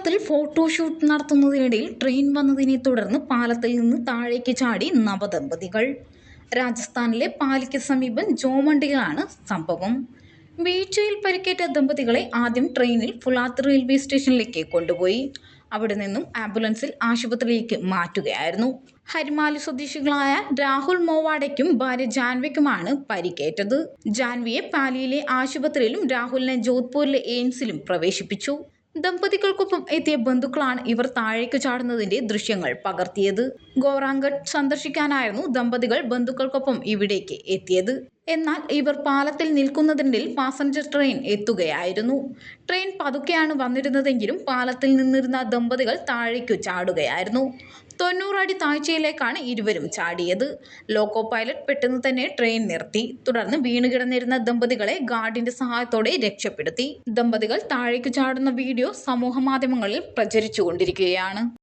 പാലത്തിൽ photoshoot നടത്തുന്നതിനിടയിൽ train വന്നതിനെ തുടർന്ന് പാലത്തിൽ നിന്ന് താഴേക്ക് ചാടി നവദമ്പതികൾ. രാജസ്ഥാനിലെ പാലിക്ക് സമീപം ജോമണ്ടിയിലാണ് സംഭവം. വീഴ്ചയിൽ പരിക്കേറ്റ ദമ്പതികളെ ആദ്യം ട്രെയിനിൽ ഫുലാത്ത് റെയിൽവേ സ്റ്റേഷനിലേക്ക് കൊണ്ടുപോയി. അവിടെ നിന്നും ആംബുലൻസിൽ ആശുപത്രിയിലേക്ക് മാറ്റുകയായിരുന്നു. ഹരിമാലി സ്വദേശികളായ രാഹുൽ മോവാഡയ്ക്കും ഭാര്യ ജാൻവിക്കുമാണ് പരിക്കേറ്റത്. ജാൻവിയെ പാലിയിലെ ആശുപത്രിയിലും രാഹുലിനെ ജോധ്പൂരിലെ എയിംസിലും പ്രവേശിപ്പിച്ചു. ദമ്പതികൾക്കൊപ്പം എത്തിയ ബന്ധുക്കളാണ് ഇവർ താഴേക്ക് ചാടുന്നതിന്റെ ദൃശ്യങ്ങൾ പകർത്തിയത്. ഗോറാങ്കഡ് സന്ദർശിക്കാനായിരുന്നു ദമ്പതികൾ ബന്ധുക്കൾക്കൊപ്പം ഇവിടേക്ക് എത്തിയത്. എന്നാൽ ഇവർ പാലത്തിൽ നിൽക്കുന്നതിനിടയിൽ പാസഞ്ചർ ട്രെയിൻ എത്തുകയായിരുന്നു. ട്രെയിൻ പതുക്കെയാണ് വന്നിരുന്നതെങ്കിലും പാലത്തിൽ നിന്നിരുന്ന ദമ്പതികൾ താഴേക്കു ചാടുകയായിരുന്നു. തൊണ്ണൂറടി താഴ്ചയിലേക്കാണ് ഇരുവരും ചാടിയത്. ലോക്കോ പൈലറ്റ് പെട്ടെന്ന് തന്നെ ട്രെയിൻ നിർത്തി. തുടർന്ന് വീണുകിടന്നിരുന്ന ദമ്പതികളെ ഗാർഡിന്റെ സഹായത്തോടെ രക്ഷപ്പെടുത്തി. ദമ്പതികൾ താഴേക്ക് ചാടുന്ന വീഡിയോ സമൂഹ മാധ്യമങ്ങളിൽ പ്രചരിച്ചുകൊണ്ടിരിക്കുകയാണ്.